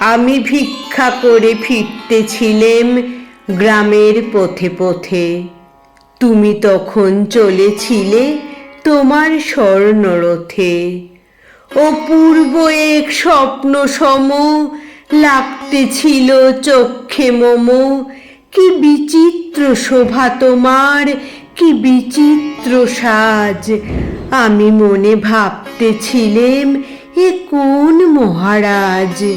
আমি ভিক্ষা করে ফিরতেছিলেম গ্রামের পথে পথে। তুমি তখন চলেছিলে তোমার স্বর্ণরথে। অপূর্ব এক স্বপ্ন সম, লাগতেছিল চক্ষে মম। কি বিচিত্র শোভা তোমার, কি বিচিত্র সাজ। আমি মনে ভাবতেছিলেম, এ কোন মহারাজ?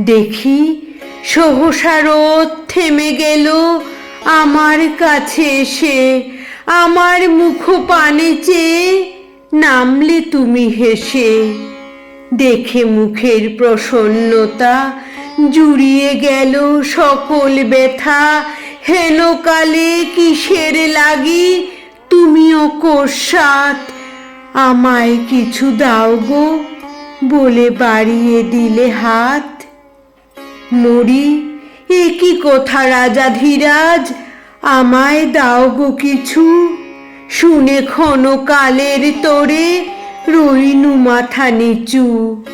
দেখি সহসা রথ থেমে গেল আমার কাছে এসে। আমার মুখ পানে চেয়ে নামলে তুমি হেসে। দেখে মুখের প্রসন্নতা জুড়িয়ে গেল সকল ব্যথা। হেন কালে কিসের লাগি? তুমি অকস্মাৎ আমায় কিছু দাও গো। বলে বাড়িয়ে দিলে হাত। মরি, এ কি কথা রাজা ধীরাজ? আমায় দাও গো কিছু। শুনে ক্ষণকালের তোরে রইনু মাথা নিচু।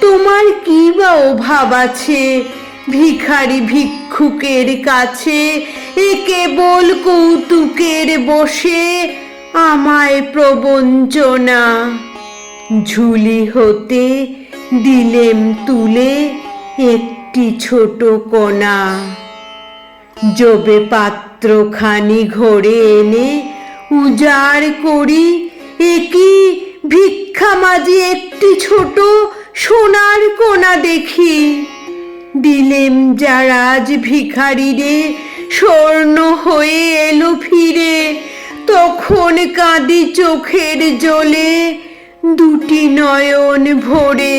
তোমার কি বা অভাব আছে? ভিখারি ভিক্ষুকের কাছে এ কেবল কৌতুকের বসে আমায় প্রবঞ্চনা। ঝুলি হতে দিলেম তুলে একটি ছোট কণা। জবে পাত্রখানি ঘরে এনে উজাড় করি একই ভিক্ষা মাঝে একটি ছোট সোনার কোনা দেখি। দিলেম যারাজ ভিখারি রে স্বর্ণ হয়ে এলো ফিরে। তখন কাঁদি চোখের জলে দুটি নয়ন ভরে।